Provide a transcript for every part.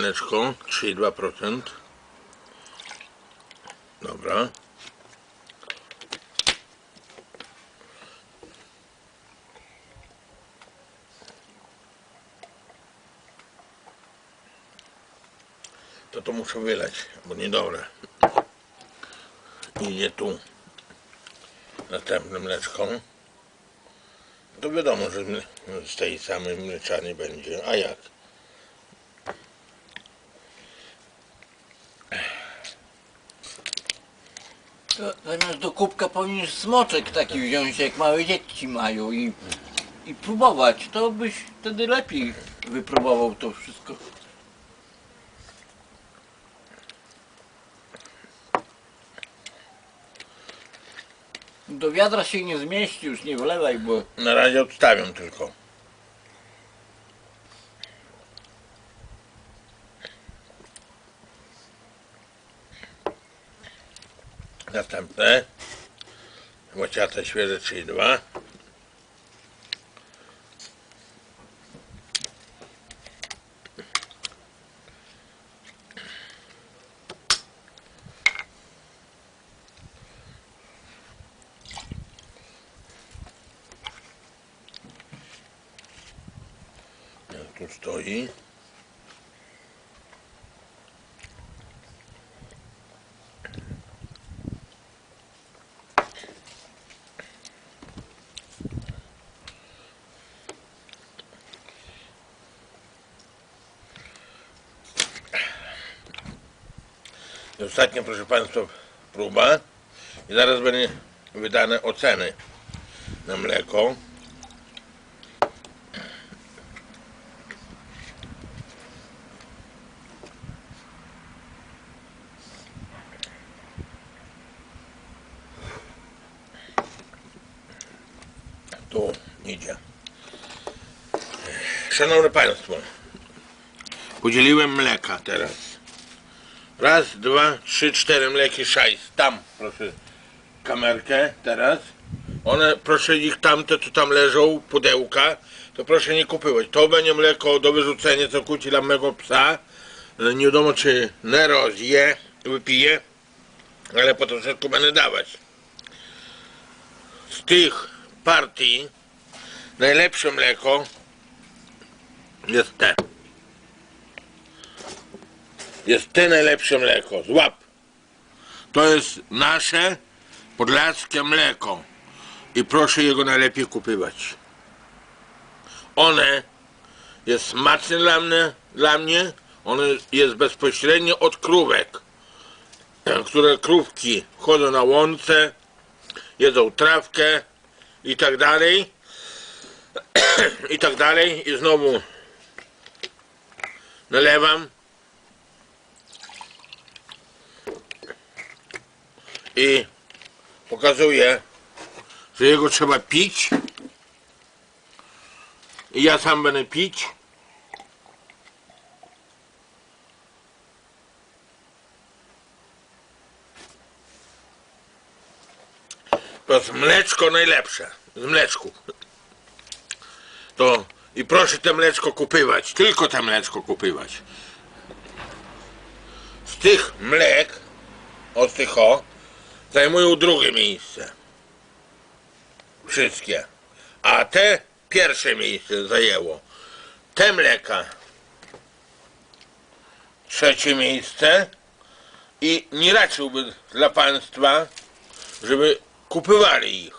Mleczko 3,2%. Dobra. To to muszę wylać, bo niedobre. Idzie tu następne mleczko. To wiadomo, że z tej samej mleczarni będzie. A jak? Zamiast do kubka powinieneś smoczek taki wziąć, jak małe dzieci mają i, i próbować. To byś wtedy lepiej wypróbował to wszystko. Do wiadra się nie zmieści, już nie wlewaj, bo Na razie odstawiam tylko. Następne. Łaciate świeże 3,2. Jak tu stoi. Ostatnia, proszę Państwa, próba. I zaraz będzie wydane oceny na mleko. Tu idzie. Szanowni Państwo, podzieliłem mleka teraz. Raz, dwa, trzy, cztery mleki, sześć. Tam, proszę, kamerkę teraz. One, proszę ich tamte, co tam leżą, pudełka, to proszę nie kupować. To będzie mleko do wyrzucenia, co kuci dla mego psa. Ale Nie wiadomo, czy Nero zje, wypije, ale po troszeczku będę dawać. Z tych partii najlepsze mleko jest te. Jest te najlepsze mleko. Złap. To jest nasze podlaskie mleko. I proszę jego najlepiej kupywać. One jest smaczne dla mnie, dla mnie. One jest bezpośrednio od krówek. Które krówki chodzą na łące, jedzą trawkę i tak dalej. I tak dalej. I znowu nalewam. I pokazuję, że jego trzeba pić. I ja sam będę pić. To jest mleczko najlepsze. Z mleczków. To i proszę te mleczko kupywać. Tylko te mleczko kupywać. Z tych mlek, od tych o, zajmują drugie miejsce. Wszystkie. A te pierwsze miejsce zajęło. Te mleka trzecie miejsce i nie raczyłby dla państwa, żeby kupywali ich.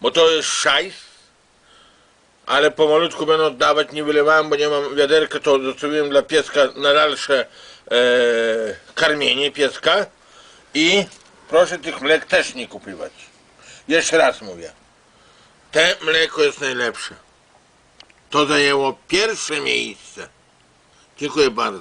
Bo to jest szajs, ale pomalutku będę oddawać, nie wylewałem, bo nie mam wiaderka, to zostawiłem dla pieska na dalsze e, karmienie pieska i proszę tych mlek też nie kupywać. Jeszcze raz mówię. Te mleko jest najlepsze. To zajęło pierwsze miejsce. Dziękuję bardzo.